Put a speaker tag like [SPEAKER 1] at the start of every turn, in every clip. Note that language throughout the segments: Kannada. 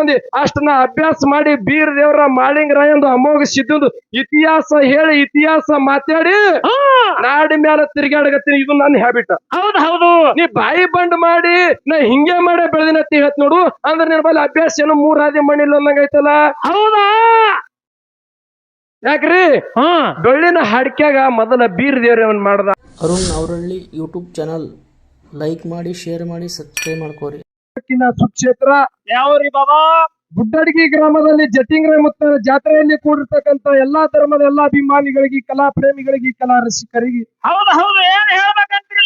[SPEAKER 1] ತಿಳ್ಕೊಂಡಿ ಅಷ್ಟನ್ನ ನಾ ಅಭ್ಯಾಸ ಮಾಡಿ ಬೀರ್ ದೇವರ ಮಾಳಿಂಗರಾಯಂದು ಅಮೋಘ ಸಿದ್ಧಂದು ಇತಿಹಾಸ ಹೇಳಿ ಇತಿಹಾಸ ಮಾತಾಡಿ
[SPEAKER 2] ಹಾ.
[SPEAKER 1] ನಾಡಿ ಮ್ಯಾಲ ತಿರ್ಗಾಡಗತ್ತೀನಿ ಇದು ನನ್ನ ಹ್ಯಾಬಿಟ್
[SPEAKER 2] ಹೌದು ಹೌದು.
[SPEAKER 1] ನೀ ಬಾಯಿ ಬಂಡ್ ಮಾಡಿ ನಾ ಹಿಂಗೆ ಮಾಡಿ ಬೆಳ್ದಿನತ್ತಿ ಹೇಳ್ತ ನೋಡು. ಅಂದ್ರೆ ನಿನ್ ಬಲ್ಲಿ ಅಭ್ಯಾಸ ಏನು ಮೂರ್ ಹಾದಿ ಮಣ್ಣಿಲ್ಲ ಅಂದಂಗ ಐತಲ್ಲ
[SPEAKER 2] ಹೌದಾ?
[SPEAKER 1] ಯಾಕ್ರಿ?
[SPEAKER 2] ಹಾ.
[SPEAKER 1] ಡೊಳ್ಳಿನ ಹಾಡ್ಕ್ಯಾಗ ಮೊದಲ ಬೀರ್ ದೇವ್ರವನ್ ಮಾಡ್ದ?
[SPEAKER 3] Arun Avaralli YouTube channel. Like ಮಾಡಿ ಶೇರ್ ಮಾಡಿ ಸಬ್ಸ್ಕ್ರೈಬ್ ಮಾಡ್ಕೋರಿ.
[SPEAKER 1] ಬೆಳಕಿನ ಸುಕ್ಷೇತ್ರ
[SPEAKER 2] ಯಾವ್ರಿ ಬಾಬಾ?
[SPEAKER 1] ಗುಡ್ಡಡ್ಗಿ ಗ್ರಾಮದಲ್ಲಿ ಜಟಿಂಗ್ರ ಮತ್ತು ಜಾತ್ರೆಯಲ್ಲಿ ಕೂಡಿರ್ತಕ್ಕಂತ ಎಲ್ಲಾ ಧರ್ಮದ ಎಲ್ಲಾ ಅಭಿಮಾನಿಗಳಿಗೆ ಕಲಾ ಪ್ರೇಮಿಗಳಿಗೆ ಕಲಾ ರಸಿಕರಿಗೆ.
[SPEAKER 2] ಹೌದು ಹೌದು ಏನ್ ಹೇಳ್ಬೇಕಂತ್ರಿ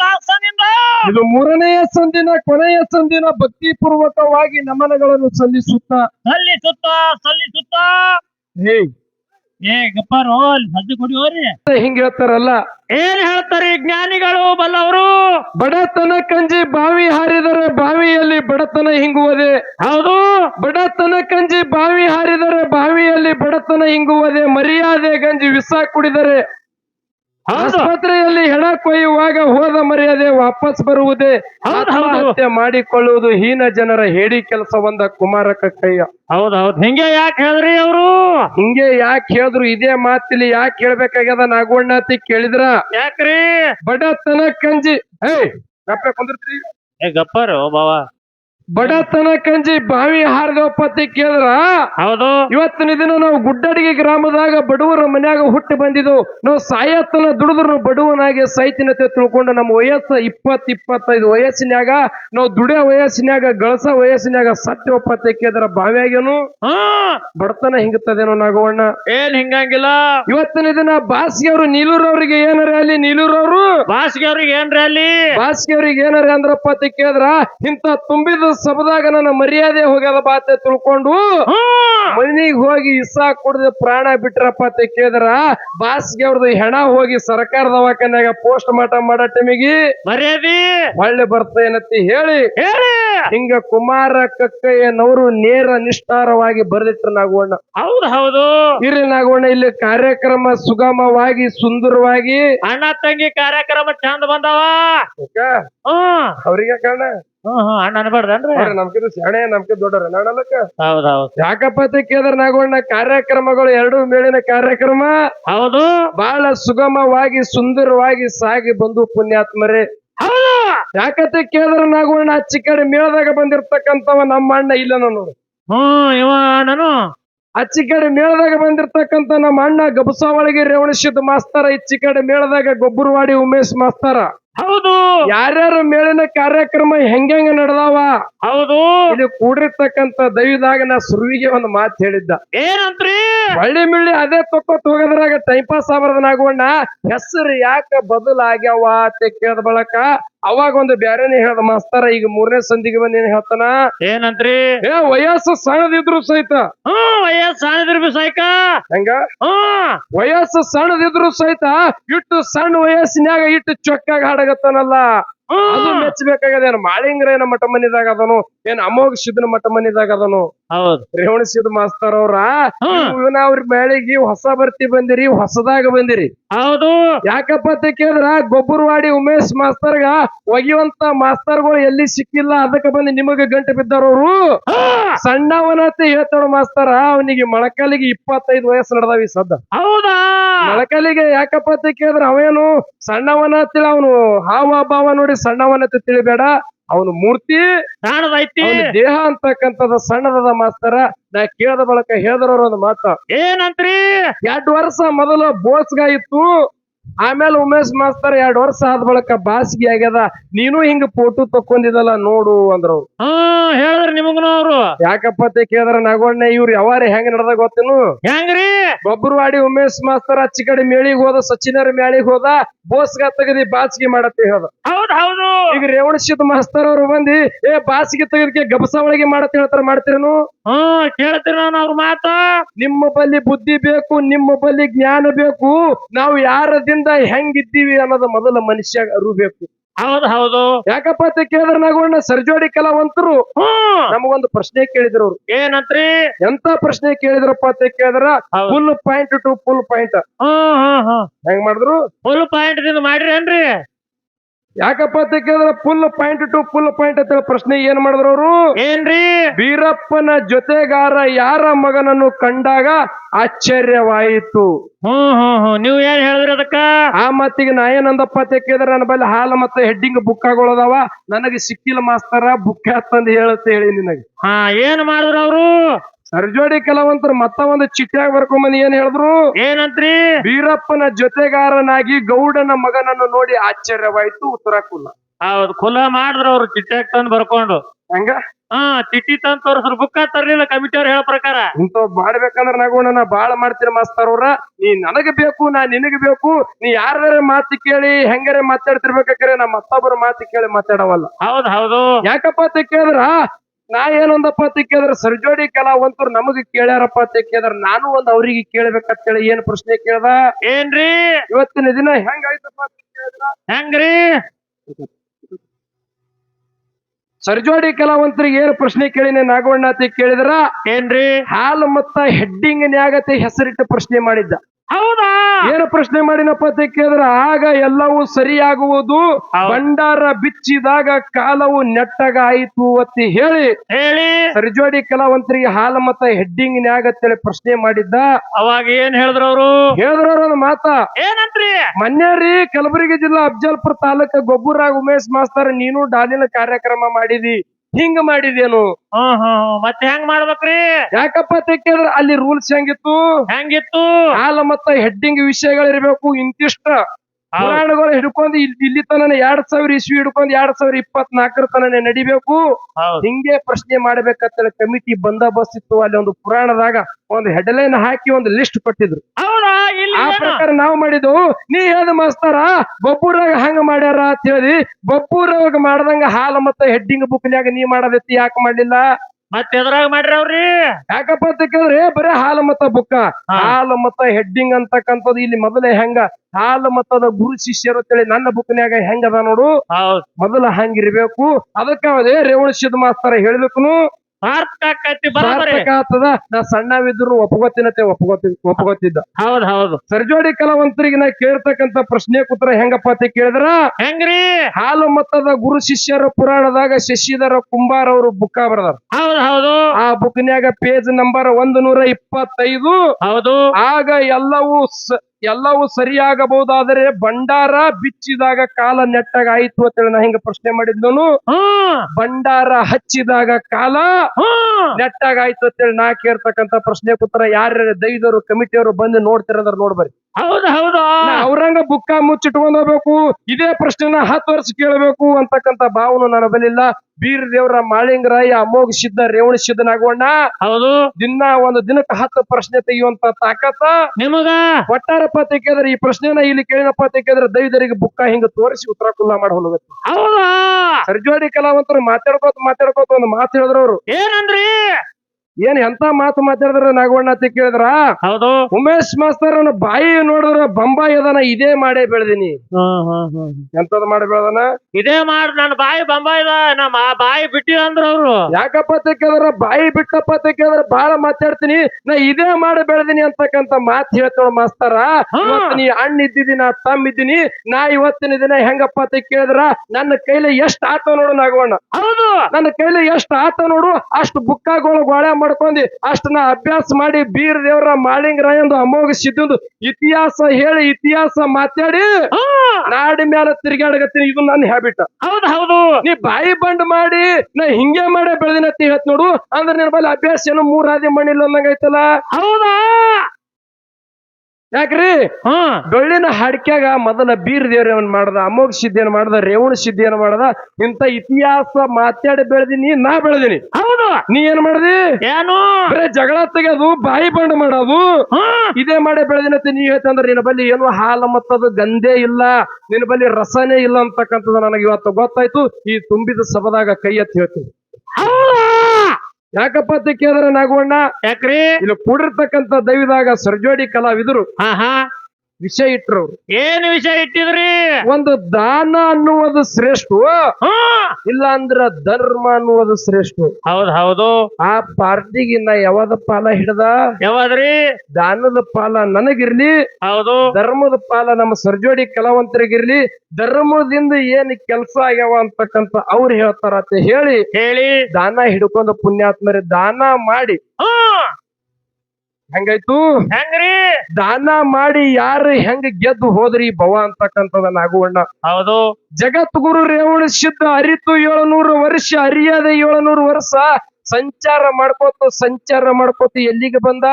[SPEAKER 1] ಇದು ಮೂರನೆಯ ಸಂದಿನ ಕೊನೆಯ ಸಂದಿನ ಭಕ್ತಿ ಪೂರ್ವಕವಾಗಿ ನಮನಗಳನ್ನು ಸಲ್ಲಿಸುತ್ತಾ
[SPEAKER 2] ಸಲ್ಲಿಸುತ್ತಾ ಸಲ್ಲಿಸುತ್ತಾ.
[SPEAKER 1] ಹೇ
[SPEAKER 2] ಏ ಗಪ್ಪಾರು ಸಜ್ಜೆ ಕುಡಿಯೋರಿ
[SPEAKER 1] ಹಿಂಗ ಹೇಳ್ತಾರಲ್ಲ?
[SPEAKER 2] ಏನ್ ಹೇಳ್ತಾರೆ ಜ್ಞಾನಿಗಳು ಬಲ್ಲವರು?
[SPEAKER 1] ಬಡತನ ಕಂಜಿ ಬಾವಿ ಹಾರಿದರೆ ಬಾವಿಯಲ್ಲಿ ಬಡತನ ಹಿಂಗುವುದೇ.
[SPEAKER 2] ಹೌದು.
[SPEAKER 1] ಬಡತನ ಕಂಜಿ ಬಾವಿ ಹಾರಿದರೆ ಬಾವಿಯಲ್ಲಿ ಬಡತನ ಹಿಂಗುವುದೇ. ಮರ್ಯಾದೆ ಗಂಜಿ ವಿಷ ಕುಡಿದರೆ ಆಸ್ಪತ್ರೆಯಲ್ಲಿ ಹೆಣ ಕೊಯ್ಯುವಾಗ ಹೋದ ಮರ್ಯಾದೆ ವಾಪಸ್ ಬರುವುದೇ. ಆತ್ಮಹತ್ಯೆ ಮಾಡಿಕೊಳ್ಳುವುದು ಹೀನ ಜನರ ಹೇಡಿ ಕೆಲಸ ಒಂದ ಕುಮಾರ ಕಕ್ಕಯ್ಯ
[SPEAKER 2] ಹೌದು ಹೌದು. ಹಿಂಗೆ ಯಾಕೆ ಹೇಳ್ರಿ ಅವರು?
[SPEAKER 1] ಹಿಂಗೆ ಯಾಕೆ ಹೇಳಿದ್ರು? ಇದೇ ಮಾತಿಲಿ ಯಾಕೆ ಹೇಳ್ಬೇಕಾಗ್ಯದ ನಾಗೋಣ್ಣತಿ ಕೇಳಿದ್ರ?
[SPEAKER 2] ಯಾಕ್ರಿ?
[SPEAKER 1] ಬಡತನ ಕಂಜಿ. ಹೇ ಗಪ್ಪ ಕುಂದಿರ್ತೀರಿ.
[SPEAKER 2] ಏ ಗಪ್ಪರು ಬಾಬಾ
[SPEAKER 1] ಬಡತನ ಕಂಜಿ ಬಾವಿ ಹಾರದಪ್ಪತ್ತಿ ಕೇಳಿದ್ರ?
[SPEAKER 2] ಹೌದು.
[SPEAKER 1] ಇವತ್ತಿನ ದಿನ ನಾವು ಗುಡ್ಡಡಿಗೆ ಗ್ರಾಮದಾಗ ಬಡವರ ಮನ್ಯಾಗ ಹುಟ್ಟಿ ಬಂದಿದ್ದು ನಾವು ಸಾಯತ್ತನ ದುಡಿದ್ರು ಬಡವನಾಗಿ ಸೈತಿನತೆ ತಿಳ್ಕೊಂಡು ನಮ್ಮ ವಯಸ್ಸು ಇಪ್ಪತ್ ಇಪ್ಪತ್ತೈದು ವಯಸ್ಸಿನಾಗ ನಾವು ದುಡಿಯೋ ವಯಸ್ಸಿನಾಗ ಗಳಸ ವಯಸ್ಸಿನಾಗ ಸತ್ಯ ಪತಿ ಕೇಳಿದ್ರ ಬಾವಿಯಾಗೇನು
[SPEAKER 2] ಹಾ.
[SPEAKER 1] ಬಡತನ ಹಿಂಗತ್ತದೇನೋ ನಾಗವಣ್ಣ?
[SPEAKER 2] ಏನ್ ಹಿಂಗಂಗಿಲ್ಲ.
[SPEAKER 1] ಇವತ್ತಿನ ದಿನ ಬಾಸ್ಗೆ ಅವರು ನೀಲೂರ್ ಅವ್ರಿಗೆ ಏನಾರ ಅಲ್ಲಿ ನೀಲೂರ್ ಅವರು
[SPEAKER 2] ಬಾಸ್ಗೆ ಅವ್ರಿಗೆ ಏನ್ರಿ ಅಲ್ಲಿ?
[SPEAKER 1] ಬಾಸ್ಗೆ ಅವ್ರಿಗೆ ಏನಾರ ಅಂದ್ರಪ್ಪ ಕೇಳಿದ್ರ ಇಂತ ತುಂಬಿದ ಸಬದಾಗ ನನ್ನ ಮರ್ಯಾದೆ ಹೋಗ್ಯದ ಬಾತೆ ತಿಳ್ಕೊಂಡು ಮನಿಗ್ ಹೋಗಿ ಇಸಾ ಕುಡ್ದು ಪ್ರಾಣ ಬಿಟ್ರಪ್ಪ ಅಂತ ಕೇಳಿದ್ರ ಬಾಸ್ಗೆ ಅವ್ರದ್ದು ಹೆಣ ಹೋಗಿ ಸರ್ಕಾರ ದವಾಖಾನ್ಯಾಗ ಪೋಸ್ಟ್ ಮಾರ್ಟಮ್ ಮಾಡೋ ಟೈಮಿಗೆ
[SPEAKER 2] ಮರ್ಯಾದಿ.
[SPEAKER 1] ಹೊಳ್ಳಿ ಬರ್ತೇನತ್ತಿ ಹೇಳಿ
[SPEAKER 2] ಹೇಳಿ.
[SPEAKER 1] ಹಿಂಗ ಕುಮಾರ ಕಕ್ಕಯ್ಯನವರು ನೇರ ನಿಷ್ಠಾರವಾಗಿ ಬರ್ದಿಟ್ರ ನಾಗವಣ್ಣ.
[SPEAKER 2] ಹೌದು ಹೌದು.
[SPEAKER 1] ಇರ್ಲಿ ನಾಗವಣ್ಣ ಇಲ್ಲಿ ಕಾರ್ಯಕ್ರಮ ಸುಗಮವಾಗಿ ಸುಂದರವಾಗಿ.
[SPEAKER 2] ಅಣ್ಣ ತಂಗಿ ಕಾರ್ಯಕ್ರಮ ಚಂದ ಬಂದವಾ.
[SPEAKER 1] ಅವ್ರಿಗೆ ಕಾರಣ
[SPEAKER 2] ಹ್ಮ್ ಹ್ಮ್ ಅಣ್ಣ ಅನ್ಬಾರ್ದನ್ರಿ?
[SPEAKER 1] ನಮ್ಕಿದು ಶಾಣೆ ನಮ್ಕಿದ್ ದೊಡ್ಡವ್ರ ನಾಡಲಕ್ಕ
[SPEAKER 2] ಹೌದ್ ಹೌದ್.
[SPEAKER 1] ಯಾಕಪ್ಪ ಅಂತ ಕೇಳಿದ್ರ ನಾಗವಣ್ಣ ಕಾರ್ಯಕ್ರಮಗಳು ಎರಡು ಮೇಲಿನ ಕಾರ್ಯಕ್ರಮ.
[SPEAKER 2] ಹೌದು.
[SPEAKER 1] ಬಹಳ ಸುಗಮವಾಗಿ ಸುಂದರವಾಗಿ ಸಾಗಿ ಬಂದು ಪುಣ್ಯಾತ್ಮರೇ.
[SPEAKER 2] ಹೌದು.
[SPEAKER 1] ಯಾಕಂತ ಕೇಳಿದ್ರ ನಾಗವಣ್ಣ ಅಚ್ಚಿ ಕಡೆ ಮೇಳದಾಗ ಬಂದಿರ್ತಕ್ಕಂಥವ ನಮ್ಮ ಅಣ್ಣ ಇಲ್ಲ ನೋಡು.
[SPEAKER 2] ಹ್ಮ್ ಇವ ನಾನು
[SPEAKER 1] ಅಚ್ಚಿ ಕಡೆ ಮೇಳದಾಗ ಬಂದಿರ್ತಕ್ಕಂತ ನಮ್ಮ ಅಣ್ಣ ಗಬಸಾವಳಿಗೆ ರೇವಣಸಿದ್ದ ಮಾಸ್ತಾರ ಇಚ್ಚಿ ಕಡೆ ಮೇಳದಾಗ ಗೊಬ್ಬರವಾಡಿ ಉಮೇಶ್ ಮಾಸ್ತರ.
[SPEAKER 2] ಹೌದು.
[SPEAKER 1] ಯಾರ್ಯಾರ ಮೇಲಿನ ಕಾರ್ಯಕ್ರಮ ಹೆಂಗೆಂಗ ನಡೆದಾವ?
[SPEAKER 2] ಹೌದು.
[SPEAKER 1] ಇಲ್ಲಿ ಕೂಡಿರ್ತಕ್ಕಂತ ದೈವದಾಗ ನಾ ಸುರುವಿಗೆ ಒಂದು ಮಾತು ಹೇಳಿದ್ದ.
[SPEAKER 2] ಏನಂತ್ರಿ?
[SPEAKER 1] ಹಳ್ಳಿ ಮಿಳ್ಳಿ ಅದೇ ತೊಕ್ಕೊತ್ ಹೋಗೋದ್ರಾಗ ಟೈಮ್ ಪಾಸ್ ನಾಗವಣ್ಣ. ಹೆಸರು ಯಾಕ ಬದಲಾಗ್ಯಾವ ಅಂತ ಕೇಳಿದ ಬಳಕ ಅವಾಗ ಒಂದು ಬ್ಯಾರೇನೆ ಹೇಳ್ದ ಮಾಸ್ತರ ಈಗ ಮೂರನೇ ಸಂಧಿಗೆ ಬಂದ್ ಏನ್ ಹೇಳ್ತಾನ?
[SPEAKER 2] ಏನಂತ್ರಿ?
[SPEAKER 1] ಏ ವಯಸ್ಸು ಸಣ್ಣದಿದ್ರು ಸಹಿತ.
[SPEAKER 2] ಹಾ ವಯಸ್ಸು ಸಣ್ಣದಿದ್ರು ಬಿ ಸಾಯ್ಕ
[SPEAKER 1] ಹೆಂಗ?
[SPEAKER 2] ಹ್ಮ್
[SPEAKER 1] ವಯಸ್ಸು ಸಣ್ಣದಿದ್ರು ಸಹಿತ ಇಟ್ಟು ಸಣ್ಣ ವಯಸ್ಸಿನಾಗ ಇಟ್ಟು ಚೊಕ್ಕಾಗಿ ಹಾಡಗತ್ತಾನಲ್ಲ ಅದು ಮೆಚ್ಚಬೇಕಾಗದ ಏನ್ ಮಾಳಿಂಗ್ರೇನ ಮಠ ಮನಿದಾಗ ಅದನು ಏನ್ ಅಮೋಘ ಸಿದ್ಧನ ಮಠ ಮನಿದಾಗ ಅದನು.
[SPEAKER 2] ಹೌದು.
[SPEAKER 1] ರೇವಣ ಸಿದ್ಧ ಮಾಸ್ತರ್ ಅವ್ರ ಇವನ ಅವ್ರ ಮೇಳಿಗೆ ಹೊಸ ಬರ್ತಿ ಬಂದಿರಿ ಹೊಸದಾಗ ಬಂದಿರಿ.
[SPEAKER 2] ಹೌದು.
[SPEAKER 1] ಯಾಕಪ್ಪ ಅಂತ ಕೇಳಿದ್ರ ಗೊಬ್ಬರವಾಡಿ ಉಮೇಶ್ ಮಾಸ್ತರ್ಗ ಒಗಿಯುವಂತ ಮಾಸ್ತರ್ಗಳು ಎಲ್ಲಿ ಸಿಕ್ಕಿಲ್ಲ ಅದಕ್ಕೆ ಬಂದು ನಿಮಗ ಗಂಟೆ ಬಿದ್ದಾರವ್ರು ಸಣ್ಣವನತ್ತೆ ಹೇಳ್ತಾರ ಮಾಸ್ತರ ಅವನಿಗೆ ಮೊಳಕಾಲಿಗೆ ಇಪ್ಪತ್ತೈದು ವಯಸ್ಸು ನಡೆದಾವ ಈ ಸದ್ದ.
[SPEAKER 2] ಹೌದಾ?
[SPEAKER 1] ಮೊಳಕಾಲಿಗೆ ಯಾಕಪ್ಪ ಅಂತ ಕೇಳಿದ್ರೆ ಅವೇನು ಸಣ್ಣವನ ತಿಳ ಅವನು ಹಾವ ಭಾವ ನೋಡಿ ಸಣ್ಣವನ ತಿಳಿಬೇಡ. ಅವನು ಮೂರ್ತಿ ಸಣ್ಣದೈತಿ ದೇಹ ಅಂತಕ್ಕಂಥದ ಸಣ್ಣದದ ಮಾಸ್ತರ. ನಾ ಕೇಳದ ಬಳಕ ಹೇಳಿದ್ರವ್ರ ಒಂದು ಮಾತು.
[SPEAKER 2] ಏನಂತ್ರಿ?
[SPEAKER 1] ಎರಡ್ ವರ್ಷ ಮೊದಲು ಬೋಸ್ಗ ಇತ್ತು. ಆಮೇಲೆ ಉಮೇಶ್ ಮಾಸ್ತರ್ ಎರಡ್ ವರ್ಷ ಆದ ಬಳಕ ಬಾಸಿಗೆ ಆಗ್ಯದ. ನೀನು ಹಿಂಗ ಫೋಟೋ ತಕೊಂಡಿದಲ್ಲ ನೋಡು ಅಂದ್ರು.
[SPEAKER 2] ಹ್ಮ್ ಹೇಳಿದ್ರಿ ನಿಮಗನು ಅವ್ರು.
[SPEAKER 1] ಯಾಕಪ್ಪ ಅಂತ ಕೇಳಿದ್ರ ನಗೋಣ್ಣ ಇವ್ರು ಯಾವಾರ ಹೆಂಗ್ ನಡೆದ ಗೊತ್ತೇನು?
[SPEAKER 2] ಹೆಂಗ್ರಿ?
[SPEAKER 1] ಬೊಬ್ಬರವಾಡಿ ಉಮೇಶ್ ಮಾಸ್ತರ್ ಅಚ್ಚಿ ಕಡೆ ಮೇಳಿಗೆ ಹೋದ ಸಚಿನರ ಮೇಳಿಗೆ ಹೋದ ಬೋಸ್ಗ ತೆಗದಿ ಬಾಸಿಗೆ ಮಾಡತ್ತೆ ಹೇಳ್ದ.
[SPEAKER 2] ಹೌದ್ ಹೌದು.
[SPEAKER 1] ಈಗ ರೇವಣಶಿದ್ ಮಾಸ್ತರ್ ಅವ್ರು ಬಂದಿ ಏ ಬಾಸಿಗೆ ತೆಗದಕ್ಕೆ ಗಬಸ ಒಳಗೆ ಮಾಡತ್ತೆ ಹೇಳ್ತಾರ ಮಾಡ್ತೀರೇನು?
[SPEAKER 2] ಹಾ ಕೇಳ್ತೀರ ನಾನು ಅವ್ರ ಮಾತ.
[SPEAKER 1] ನಿಮ್ಮ ಬಲ್ಲಿ ಬುದ್ಧಿ ಬೇಕು ನಿಮ್ಮ ಬಲ್ಲಿ ಜ್ಞಾನ ಬೇಕು ನಾವು ಯಾರದಿಂದ ಹೆಂಗಿದ್ದೀವಿ ಅನ್ನೋದು ಮೊದಲ ಮನುಷ್ಯ ಅರಿಬೇಕು
[SPEAKER 2] ಹೌದ್ ಹೌದು.
[SPEAKER 1] ಯಾಕಪ್ಪ ಅಂತ ಕೇಳಿದ್ರ ನಾಗೋಣ ಸರ್ಜೋಡಿ ಕಲಾವಂತರು.
[SPEAKER 2] ಹ್ಮ್
[SPEAKER 1] ನಮಗೊಂದು ಪ್ರಶ್ನೆ ಕೇಳಿದ್ರು ಅವ್ರು.
[SPEAKER 2] ಏನಂತ್ರಿ?
[SPEAKER 1] ಎಂತ ಪ್ರಶ್ನೆ ಕೇಳಿದ್ರಪ್ಪ ಅಂತ ಕೇಳಿದ್ರ. Full point to full point ಹೆಂಗ್ ಮಾಡಿದ್ರು?
[SPEAKER 2] ಫುಲ್ ಪಾಯಿಂಟ್ ಮಾಡ್ರಿ ಏನ್ರಿ
[SPEAKER 1] ಯಾಕಪ್ಪ ಅಂತ ಕೇಳಿದ್ರೆ full point to full point ಅಂತ ಪ್ರಶ್ನೆ ಏನ್ ಮಾಡಿದ್ರು ಅವರು?
[SPEAKER 2] ಏನ್ರಿ?
[SPEAKER 1] ವೀರಪ್ಪನ ಜೊತೆಗಾರ ಯಾರ ಮಗನನ್ನು ಕಂಡಾಗ ಆಶ್ಚರ್ಯವಾಯಿತು.
[SPEAKER 2] ಹ್ಮ್ ಹ್ಮ್ ಹ್ಮ್. ನೀವ್ ಏನ್ ಹೇಳಿದ್ರಿ ಅದಕ್ಕ?
[SPEAKER 1] ಆ ಮತ್ತಿಗೆ ನಾ ಏನಂದಪ್ಪ ಅಂತ ಕೇಳಿದ್ರೆ ನನ್ನ ಬಲ್ಲಿ ಹಾಲು ಮತ್ತೆ ಹೆಡ್ಡಿಂಗ್ ಬುಕ್ಕಾಗಳದಾವ ನನಗೆ ಸಿಕ್ಕಿಲ್ಲ ಮಾಸ್ತರ ಬುಕ್ ತಂದು ಹೇಳುತ್ತೆ ಹೇಳಿ ನಿನಗೆ.
[SPEAKER 2] ಹಾ ಏನ್ ಮಾಡಿದ್ರ ಅವ್ರು?
[SPEAKER 1] ಸರ್ಜೋಡಿ ಕೆಲವಂತರು ಮತ್ತ ಒಂದು ಚಿಟ್ಟಾಗ ಬರ್ಕೊಂಬಂದು ಏನ್ ಹೇಳಿದ್ರು?
[SPEAKER 2] ಏನಂತ್ರಿ?
[SPEAKER 1] ವೀರಪ್ಪನ ಜೊತೆಗಾರನಾಗಿ ಗೌಡನ ಮಗನನ್ನು ನೋಡಿ ಆಶ್ಚರ್ಯವಾಯ್ತು ಉತ್ತರ ಕುಲ
[SPEAKER 2] ಹೌದು ಕುಲ ಮಾಡಿದ್ರು ಅವ್ರು ಚಿಟ್ಟಾಗ ತಂದು ಬರ್ಕೊಂಡು.
[SPEAKER 1] ಹಂಗ?
[SPEAKER 2] ಹಾ ಚಿಟ್ಟಿ ತಂದ್ ತೋರಿಸ್ರು ಬುಕ್ಕ ತರ್ಲಿಲ್ಲ ಕಮಿಟಿ ಅವ್ರು ಹೇಳೋ ಪ್ರಕಾರ.
[SPEAKER 1] ಇಂತ ಮಾಡ್ಬೇಕಂದ್ರ ನಗೋಣ ನಾ ಬಾಳ ಮಾಡ್ತೀನಿ ಮಾಸ್ತರ್ ಅವ್ರ. ನೀ ನನಗ ಬೇಕು ನಾ ನಿನಗ ಬೇಕು. ನೀ ಯಾರ ಮಾತು ಕೇಳಿ ಹೆಂಗಾರೆ ಮಾತಾಡ್ತಿರ್ಬೇಕಾದ್ರೆ ನಾ ಮತ್ತೊಬ್ಬರ ಮಾತು ಕೇಳಿ ಮಾತಾಡವಲ್ಲ.
[SPEAKER 2] ಹೌದ್ ಹೌದು.
[SPEAKER 1] ಯಾಕಪ್ಪ ಅಂತ ಕೇಳಿದ್ರ? ನಾ ಏನೊಂದಪ್ಪ ಅಂತ ಕೇಳಿದ್ರ ಸರ್ಜೋಡಿ ಕಲಾವಂತರು ನಮಗ ಕೇಳ್ಯಾರಪ್ಪ ಅಂತ ಕೇಳಿದ್ರ ನಾನು ಒಂದ್ ಅವ್ರಿಗೆ ಕೇಳ್ಬೇಕಂತ ಹೇಳಿ ಏನ್ ಪ್ರಶ್ನೆ ಕೇಳ್ದ?
[SPEAKER 2] ಏನ್ರಿ?
[SPEAKER 1] ಇವತ್ತಿನ ದಿನ ಹೆಂಗಾಯ್ತಪ್ಪ
[SPEAKER 2] ಹೆಂಗ್ರಿ?
[SPEAKER 1] ಸರ್ಜೋಡಿ ಕಲಾವಂತರಿಗೆ ಏನ್ ಪ್ರಶ್ನೆ ಕೇಳಿನ ನಾಗವಣ್ಣ ಕೇಳಿದ್ರ?
[SPEAKER 2] ಏನ್ರಿ?
[SPEAKER 1] ಹಾಲು ಮತ್ತ ಹೆಡ್ಡಿಂಗ್ ನ್ಯಾಗತೆ ಹೆಸರಿಟ್ಟು ಪ್ರಶ್ನೆ ಮಾಡಿದ್ದ.
[SPEAKER 2] ಹೌದಾ?
[SPEAKER 1] ಏನು ಪ್ರಶ್ನೆ ಮಾಡಿನಪ್ಪ ಅಂತ ಕೇಳಿದ್ರ ಆಗ ಎಲ್ಲವೂ ಸರಿಯಾಗುವುದು. ಭಂಡಾರ ಬಿಚ್ಚಿದಾಗ ಕಾಲವು ನೆಟ್ಟಗ ಆಯಿತು ಅತ್ತಿ ಹೇಳಿ.
[SPEAKER 2] ಹೇಳಿ.
[SPEAKER 1] ಸರ್ಜೋಡಿ ಕಲಾವಂತರಿಗೆ ಹಾಲ ಮತ್ತ ಹೆಡ್ಡಿಂಗ್ ನ್ಯಾಗತ್ತೇಳಿ ಪ್ರಶ್ನೆ ಮಾಡಿದ್ದ.
[SPEAKER 2] ಅವಾಗ ಏನ್ ಹೇಳಿದ್ರ ಅವರು?
[SPEAKER 1] ಹೇಳಿದ್ರ ಒಂದು ಮಾತ.
[SPEAKER 2] ಏನಂತ್ರಿ?
[SPEAKER 1] ಮೊನ್ನೆ ರೀ ಕಲಬುರಗಿ ಜಿಲ್ಲಾ ಅಫಜಲ್ಪುರ ತಾಲೂಕ ಗೊಬ್ಬರಾಗ ಉಮೇಶ್ ಮಾಸ್ತರ್ ನೀನು ಡಾಲಿನ ಕಾರ್ಯಕ್ರಮ ಮಾಡಿದಿ. ಹಿಂಗ ಮಾಡಿದೇನು
[SPEAKER 2] ಹಾ ಹಾ. ಮತ್ತೆ ಹೆಂಗ್ ಮಾಡ್ಬೇಕ್ರಿ
[SPEAKER 1] ಯಾಕಪ್ಪ ತೆಕ್ಕಿದ್ರ ಅಲ್ಲಿ ರೂಲ್ಸ್ ಹೆಂಗಿತ್ತು
[SPEAKER 2] ಹೆಂಗಿತ್ತು
[SPEAKER 1] ಹಾಲ ಮತ್ತ ಹೆಡ್ಡಿಂಗ್ ವಿಷಯಗಳಿರ್ಬೇಕು ಇಂತಿಷ್ಟ. ಪುರಾಣಗಳು ಹಿಡ್ಕೊಂಡು ಇಲ್ಲಿ ತನ ಎರಡ್ ಸಾವಿರ ಇಸ್ವಿ ಹಿಡ್ಕೊಂಡು ಎರಡ್ ಸಾವಿರ ಇಪ್ಪತ್ನಾಲ್ಕರ ತನಕ ನಡಿಬೇಕು. ಹಿಂಗೆ ಪ್ರಶ್ನೆ ಮಾಡ್ಬೇಕಂತ ಕಮಿಟಿ ಬಂದೋಬಸ್ತ್ ಇತ್ತು. ಅಲ್ಲಿ ಒಂದು ಪುರಾಣದಾಗ ಒಂದು ಹೆಡ್ಲೈನ್ ಹಾಕಿ ಒಂದು ಲಿಸ್ಟ್ ಕೊಟ್ಟಿದ್ರು. ಆ? ಪ್ರಕಾರ ನಾವು ಮಾಡಿದ್ವು. ನೀ ಹೇಳ ಮಾಸ್ತಾರ ಬಬ್ಬೂರಾಗ ಹಂಗ ಮಾಡ್ಯಾರ ಅಂತ ಹೇಳಿ ಬಬ್ಬೂರಾಗ ಮಾಡ್ದಂಗ ಹಾಲ ಮತ್ತೆ ಹೆಡ್ಡಿಂಗ್ ಬುಕ್ನ್ಯಾಗ ನೀ ಮಾಡದತ್ತಿ ಯಾಕೆ ಮಾಡ್ಲಿಲ್ಲ?
[SPEAKER 2] ಮತ್ತೆ ಎದ್ರಾಗ ಮಾಡ್ರಿ ಅವ್ರಿ?
[SPEAKER 1] ಯಾಕಪ್ಪ ಅಂತ ಕೇಳಿದ್ರೆ ಬರೇ ಹಾಲು ಮತ್ತ ಬುಕ್ಕ. ಹಾಲು ಮತ್ತ ಹೆಡ್ಡಿಂಗ್ ಅಂತಕ್ಕಂಥದ್ದು ಇಲ್ಲಿ ಮೊದಲೇ ಹೆಂಗ? ಹಾಲು ಮತ್ತದ ಗುರು ಶಿಷ್ಯರು ಅಂತೇಳಿ ನನ್ನ ಬುಕ್ನ್ಯಾಗ ಹೆಂಗದ ನೋಡು. ಮೊದಲ ಹಂಗಿರ್ಬೇಕು. ಅದಕ್ಕ ಅದೇ ರೇವಣ ಮಾಸ್ತರ ಹೇಳಿದಕ್ಕನು
[SPEAKER 2] ಸಾರ್ಥಕ ಆಕೈತಿ ಬರೋಬರಿ
[SPEAKER 1] ಸಾರ್ಥಕ ಆಗ್ತದ? ನಾ ಸಣ್ಣವಿದ್ರು ಒಪ್ಕೋತೀನತೆ ಒಪ್ಕೋತಿ ಒಪ್ಕೋತಿದ್ದ.
[SPEAKER 2] ಹೌದ್ ಹೌದು.
[SPEAKER 1] ಸರ್ಜೋಡಿ ಕಲಾವಂತರಿಗೆ ನಾ ಕೇಳ್ತಕ್ಕಂತ ಪ್ರಶ್ನೆ ಕುತ್ರ ಹೆಂಗಪ್ಪ ಅಂತ ಕೇಳಿದ್ರ?
[SPEAKER 2] ಹೆಂಗ್ರಿ?
[SPEAKER 1] ಹಾಲು ಮತ್ತದ ಗುರು ಶಿಷ್ಯರ ಪುರಾಣದಾಗ ಶಶಿಧರ ಕುಂಬಾರ ಅವರು ಬುಕ್ಕ ಬರದಾರ.
[SPEAKER 2] ಹೌದ್ ಹೌದು.
[SPEAKER 1] ಆ ಬುಕ್ನ್ಯಾಗ ಪೇಜ್ ನಂಬರ್ ಒಂದ್ ನೂರ ಇಪ್ಪತ್ತೈದು.
[SPEAKER 2] ಹೌದು.
[SPEAKER 1] ಆಗ ಎಲ್ಲವೂ ಸ- ಎಲ್ಲವೂ ಸರಿಯಾಗಬಹುದಾದರೆ ಭಂಡಾರ ಬಿಚ್ಚಿದಾಗ ಕಾಲ ನೆಟ್ಟಾಗ ಆಯ್ತು ಅಂತೇಳಿ ನಾ ಹಿಂಗ ಪ್ರಶ್ನೆ ಮಾಡಿದ್ನು ಭಂಡಾರ ಹಚ್ಚಿದಾಗ ಕಾಲ
[SPEAKER 2] ನೆಟ್ಟಾಗಾಯ್ತು
[SPEAKER 1] ನೆಟ್ಟಾಗ ಆಯ್ತು ಅಂತೇಳಿ ನಾ ಕೇಳ್ತಕ್ಕಂತ ಪ್ರಶ್ನೆ ಉತ್ತರ ಯಾರ್ಯಾರ ದೈವರು ಕಮಿಟಿಯವರು ಬಂದು ನೋಡ್ತಿರಂದ್ರ ನೋಡ್ಬರಿ
[SPEAKER 2] ಹೌದ್ ಹೌದು.
[SPEAKER 1] ಅವ್ರಂಗ ಬುಕ್ಕ ಮುಚ್ಚಿಟ್ಕೊಂಡ್ ಹೋಗ್ಬೇಕು. ಇದೇ ಪ್ರಶ್ನೆನ ಹತ್ತು ವರ್ಷ ಕೇಳಬೇಕು ಅಂತಕ್ಕಂತ ಭಾವನು ನನ್ನ ಬಲಿಲ್ಲ ಬೀರ್ ದೇವರ ಮಾಳಿಂಗರಾಯ ಅಮೋಘ ಸಿದ್ಧ ರೇವಣ ಸಿದ್ಧನಾಗೋಣ
[SPEAKER 2] ಹೌದು.
[SPEAKER 1] ದಿನ ಒಂದು ದಿನಕ್ಕೆ ಹತ್ತು ಪ್ರಶ್ನೆ ತೆಗೆಯುವಂತ ತಾಕತ್ತ.
[SPEAKER 2] ನಿಮಗ?
[SPEAKER 1] ಒಟ್ಟಾರಪ್ಪ ತೆಗೆದ್ರೆ ಈ ಪ್ರಶ್ನೆನ ಇಲ್ಲಿ ಕೇಳಿನಪ್ಪ ತೆಗೆದ್ರೆ ದೈವದರಿಗೆ ಬುಕ್ಕ ಹಿಂಗ ತೋರಿಸಿ ಉತ್ತರ ಕುಲ್ಲ ಮಾಡಿ ಹೋಗುತ್ತೆ
[SPEAKER 2] ಹೌದಾ.
[SPEAKER 1] ಸರ್ಜೋಡಿ ಕಲಾವಂತರು ಮಾತಾಡ್ಕೋತ ಮಾತಾಡ್ಕೋತ ಒಂದು ಮಾತು ಹೇಳಿದ್ರು ಅವ್ರು.
[SPEAKER 2] ಏನಂದ್ರಿ?
[SPEAKER 1] ಏನ್ ಎಂತ ಮಾತು ಮಾತಾಡಿದ್ರ ನಾಗವಣ್ಣ ಅಂತ ಕೇಳಿದ್ರ?
[SPEAKER 2] ಹೌದು.
[SPEAKER 1] ಉಮೇಶ್ ಮಾಸ್ತರ್ ಬಾಯಿ ನೋಡಿದ್ರ ಬಂಬಾಯಿ ಅದನ ಇದೇ ಮಾಡೇ ಬೆಳೆದಿನಿ. ಎಂತದ್ ಮಾಡಿ ಬೆಳೆದನ?
[SPEAKER 2] ಇದೇ ಮಾಡ್ ನನ್ ಬಾಯಿ ಬಂಬಾಯ್ದ ನಮ್ಮ ಬಾಯಿ ಬಿಟ್ಟಿ ಅಂದ್ರ ಅವ್ರು.
[SPEAKER 1] ಯಾಕಪ್ಪ ಅಂತ ಕೇಳಿದ್ರ ಬಾಯಿ ಬಿಟ್ಟಪ್ಪ ಅಂತ ಕೇಳಿದ್ರ ಬಾಳ ಮಾತಾಡ್ತೀನಿ. ನಾ ಇದೇ ಮಾಡಿ ಬೆಳೆದಿನಿ ಅಂತಕ್ಕಂತ ಮಾತು ಹೇಳ್ತಾಳ ಮಾಸ್ತರ. ಇವತ್ತು ನೀ ಅಣ್ಣ ಇದ್ದಿದ್ದೀನಿ ನಾ ತಮ್ಮ ಇದ್ದೀನಿ ನಾ ಇವತ್ತಿನ ದಿನ ಹೆಂಗಪ್ಪ ಅಂತ ಕೇಳಿದ್ರ ನನ್ನ ಕೈಲಿ ಎಷ್ಟ್ ಆತ ನೋಡು ನಾಗವಣ್ಣ.
[SPEAKER 2] ಹೌದು.
[SPEAKER 1] ನನ್ನ ಕೈಲಿ ಎಷ್ಟ್ ಆತ ನೋಡು ಅಷ್ಟು ಬುಕ್ಕಗಳು ಗೋಳೆ ಮಾಡ್ಕೊಂಡಿ ಅಷ್ಟನ್ನ ನಾ ಅಭ್ಯಾಸ ಮಾಡಿ ಬೀರ್ ದೇವರ ಮಾಳಿಂಗರಾಯಂದು ಅಮೋಘ ಸಿದ್ದು ಇತಿಹಾಸ ಹೇಳಿ ಇತಿಹಾಸ ಮಾತಾಡಿ. ನಾಡಿ ಮೇಲೆ ತಿರುಗಾಡಗತ್ತೀನಿ ಇದು ನನ್ನ ಹ್ಯಾಬಿಟ್
[SPEAKER 2] ಹೌದು ಹೌದು.
[SPEAKER 1] ನೀ ಬಾಯಿ ಬಂಡ್ ಮಾಡಿ ನಾ ಹಿಂಗೆ ಮಾಡೇ ಬೆಳೆದಿನ ಹೇಳ್ತ ನೋಡು. ಅಂದ್ರೆ ನಿನ್ ಬಲ್ಲಿ ಅಭ್ಯಾಸ ಏನು ಮೂರ್ ಹಾದಿ ಮಣ್ಣಿಲ್ಲ ಅಂದಂಗ ಐತಲ್ಲ?
[SPEAKER 2] ಹೌದಾ?
[SPEAKER 1] ಯಾಕ್ರಿ?
[SPEAKER 2] ಹಾ.
[SPEAKER 1] ಡೊಳ್ಳಿನ ಹಾಡ್ಕ್ಯಾಗ ಮೊದಲ ಬೀರ್ ದೇವ್ರ ಮಾಡ್ದ? ಅಮೋಘ ಸಿದ್ಧಿ ಏನ್ ಮಾಡ್ದ? ರೇವಣ ಸಿದ್ಧ ಏನ್ ಮಾಡ್ದ? ಇಂತ ಇತಿಹಾಸ ಮಾತಾಡಿ ಬೆಳೆದಿನಿ ನಾ ಬೆಳೆದಿನಿ.
[SPEAKER 2] ಹೌದು.
[SPEAKER 1] ನೀ ಏನ್ ಮಾಡ್ದಿ?
[SPEAKER 2] ಏನು?
[SPEAKER 1] ಬರೇ ಜಗಳ ತೆಗೆದು ಬಾಯಿ ಬಂಡ್ ಮಾಡೋದು. ಇದೇ ಮಾಡಿ ಬೆಳೆದಿನಂತ ನೀ ಹೇಳ್ತಂದ್ರೆ ನಿನ್ನ ಬಲ್ಲಿ ಏನು ಹಾಲ ಮತ್ತದು ಗಂಧೆ ಇಲ್ಲ. ನಿನ್ನ ಬಲ್ಲಿ ರಸನೇ ಇಲ್ಲ ಅಂತಕ್ಕಂಥದ್ದು ನನಗೆ ಇವತ್ತು ಗೊತ್ತಾಯ್ತು. ಈ ತುಂಬಿದ ಸಭದಾಗ ಕೈ ಎತ್ತಿ ಹೇಳ್ತೀನಿ. ಯಾಕಪ್ಪ ಅಂತ ಕೇಳಿದ್ರೆ ನಾಗವಣ್ಣ?
[SPEAKER 2] ಯಾಕ್ರಿ?
[SPEAKER 1] ಇಲ್ಲಿ ಕೂಡಿರ್ತಕ್ಕಂಥ ದೈವದಾಗ ಸರ್ಜೋಡಿ ಕಲಾವಿದರು.
[SPEAKER 2] ಹಾ ಹಾ
[SPEAKER 1] ವಿಷಯ ಇಟ್ರು. ಅವ್ರು.
[SPEAKER 2] ಏನ್ ವಿಷಯ ಇಟ್ಟಿದ್ರಿ?
[SPEAKER 1] ಒಂದು ದಾನ ಅನ್ನುವುದು ಶ್ರೇಷ್ಠ. ಇಲ್ಲ ಅಂದ್ರ ಧರ್ಮ ಅನ್ನುವುದು ಶ್ರೇಷ್ಠ.
[SPEAKER 2] ಹೌದ್ ಹೌದು.
[SPEAKER 1] ಆ ಪಾರ್ಟಿಗೆ ನಾ ಯಾವ್ದ ಪಾಲ ಹಿಡ್ದ?
[SPEAKER 2] ಯಾವಾದ್ರಿ?
[SPEAKER 1] ದಾನದ ಪಾಲ ನನಗಿರ್ಲಿ.
[SPEAKER 2] ಹೌದು.
[SPEAKER 1] ಧರ್ಮದ ಪಾಲ ನಮ್ಮ ಸರ್ಜೋಡಿ ಕಲಾವಂತರಿಗಿರ್ಲಿ. ಧರ್ಮದಿಂದ ಏನ್ ಕೆಲಸ ಆಗ್ಯಾವ ಅಂತಕ್ಕಂತ ಅವ್ರು ಹೇಳ್ತಾರ ಅಂತ ಹೇಳಿ
[SPEAKER 2] ಹೇಳಿ.
[SPEAKER 1] ದಾನ ಹಿಡ್ಕೊಂಡು ಪುಣ್ಯಾತ್ಮರಿ ದಾನ ಮಾಡಿ. ಹೆಂಗಾಯ್ತು?
[SPEAKER 2] ಹೆಂಗ್ರಿ?
[SPEAKER 1] ದಾನ ಮಾಡಿ ಯಾರು ಹೆಂಗ್ ಗೆದ್ದು ಹೋದ್ರಿ ಭವ ಅಂತಕ್ಕಂಥದ ನಾಗುವಣ್ಣ
[SPEAKER 2] ಹೌದು.
[SPEAKER 1] ಜಗದ್ಗುರು ರೇವಣ ಸಿದ್ಧ ಅರಿತು ಏಳುನೂರು ವರ್ಷ ಅರಿಯದ ಏಳುನೂರು ವರ್ಷ ಸಂಚಾರ ಮಾಡ್ಕೋತ ಸಂಚಾರ ಮಾಡ್ಕೋತ ಎಲ್ಲಿಗೆ ಬಂದ?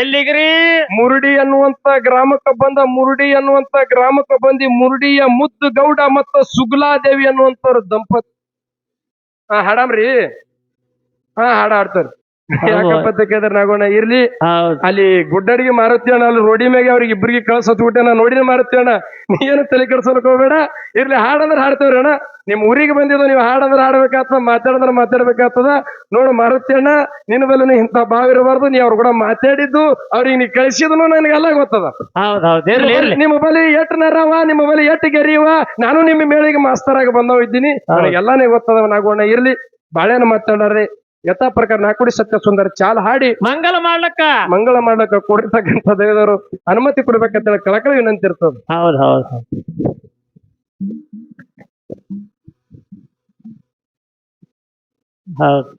[SPEAKER 2] ಎಲ್ಲಿಗ್ರಿ?
[SPEAKER 1] ಮುರುಡಿ ಅನ್ನುವಂತ ಗ್ರಾಮಕ್ಕೆ ಬಂದ ಮುರುಡಿ ಅನ್ನುವಂತ ಗ್ರಾಮಕ್ಕೆ ಬಂದಿ ಮುರುಡಿಯ ಮುದ್ದು ಗೌಡ ಮತ್ತು ಸುಗುಲಾದೇವಿ ಅನ್ನುವಂತವ್ರ ದಂಪತಿ. ಹಾ ಹಾಡಾಮ್ರಿ. ಹಾ ಹಾಡ ಹಾಡ್ತಾರ. ಯಾಕಪ್ಪ ಅಂತ ಕೇಳಿದ್ರ ನಾಗೋಣ ಇರ್ಲಿ.
[SPEAKER 2] ಹೌದ್
[SPEAKER 1] ಅಲ್ಲಿ ಗುಡ್ಡಡಿಗೆ ಮಾರುತಿ ಅಣ್ಣ ಅಲ್ಲಿ ರೋಡಿ ಮ್ಯಾಗೆ ಅವ್ರಿಗೆ ಇಬ್ಬರಿಗೆ ಕಳ್ಸ ಹತ್ಬಿಟ್ಟೆ ನಾ ನೋಡಿನ ಮಾರುತಿ ಅಣ್ಣ. ನೀ ಏನು ತಲೆ ಕೆಡ್ಸೋಕ್ ಹೋಗ್ಬೇಡ. ಇರ್ಲಿ ಹಾಡಂದ್ರೆ ಹಾಡ್ತೇವ್ರಿ ಅಣ್ಣ. ನಿಮ್ ಊರಿಗೆ ಬಂದಿದ್ದು ನೀವು ಹಾಡಂದ್ರೆ ಹಾಡ್ಬೇಕಾಗ್ತದ ಮಾತಾಡಂದ್ರೆ ಮಾತಾಡ್ಬೇಕಾಗ್ತದ. ನೋಡು ಮಾರುತಿ ಅಣ್ಣ ನಿನ್ನ ಬಲ್ಲಿ ಇಂಥ ಭಾವ ಇರಬಾರ್ದು ನೀ ಅವ್ರ ಕೂಡ ಮಾತಾಡಿದ್ದು ಅವ್ರಿಗೆ ನೀ ಕಳಿಸಿದ್ನು ನನಗೆಲ್ಲ ಗೊತ್ತದ.
[SPEAKER 2] ಹೌದ್ ಹೌದ್ ಇರ್ಲಿ. ಇರ್ಲಿ
[SPEAKER 1] ನಿಮ್ಮ ಬಲಿ ಎಟ್ ನರವ ನಿಮ್ಮ ಬಲಿ ಎಟ್ ಗೆರಿಯವ ನಾನು ನಿಮ್ಮ ಮೇಳಿಗೆ ಮಾಸ್ತರಾಗಿ ಬಂದವ ಇದ್ದೀನಿ ನನಗೆಲ್ಲಾನೇ ಗೊತ್ತದ ನಾಗೋಣ ಇರ್ಲಿ. ಬಾಳೆನ ಮಾತಾಡ್ರಿ. ಯಥಾ ಪ್ರಕಾರ ನಾಕುಡಿ ಸತ್ಯ ಸುಂದರ ಚಾಲ್ ಹಾಡಿ.
[SPEAKER 2] ಮಂಗಲ ಮಾಡ್ಲಕ್ಕ?
[SPEAKER 1] ಮಂಗಳ ಮಾಡ್ಲಕ್ಕ ಕೊಡಿರ್ತಕ್ಕಂಥ ದೇವರು ಅನುಮತಿ ಕೊಡ್ಬೇಕಂತ ಕಳಕಳ ಕಳಕಳಿ ವಿನಂತಿ ಇರ್ತದ.
[SPEAKER 2] ಹೌದ್ ಹೌದ್. ಹೌದ್.